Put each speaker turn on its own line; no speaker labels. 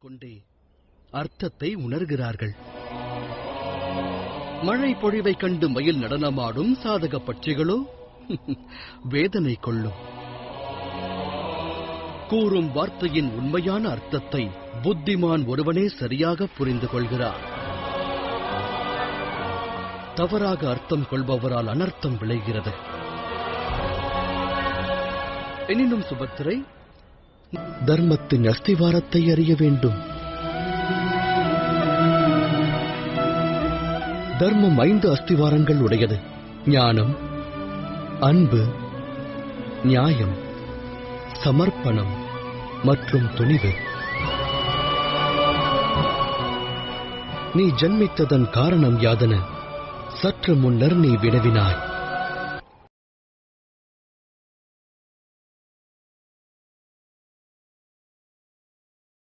கொண்டே அர்த்தத்தை உணர்கிறார்கள். மழை பொழிவை கண்டு மயில் நடனமாடும் சாதக பட்சிகளோ? வேதனை கொள்ளும். கூறும் வார்த்தையின் உண்மையான அர்த்தத்தை புத்திமான் ஒருவனே சரியாக புரிந்து கொள்கிறார். தவறாக அர்த்தம் கொள்பவரால் அனர்த்தம் விளைகிறது. எனினும் சுபத்திரை தர்மத்தின் அஸ்திவாரத்தை அறிய வேண்டும். தர்மம் ஐந்து அஸ்திவாரங்கள் உடையது. ஞானம் அன்பு நியாயம் சமர்ப்பணம் மற்றும் துணிவு. நீ ஜன்மித்ததன் காரணம் யாதென சற்று முன்னர் நீ வினவினாய்.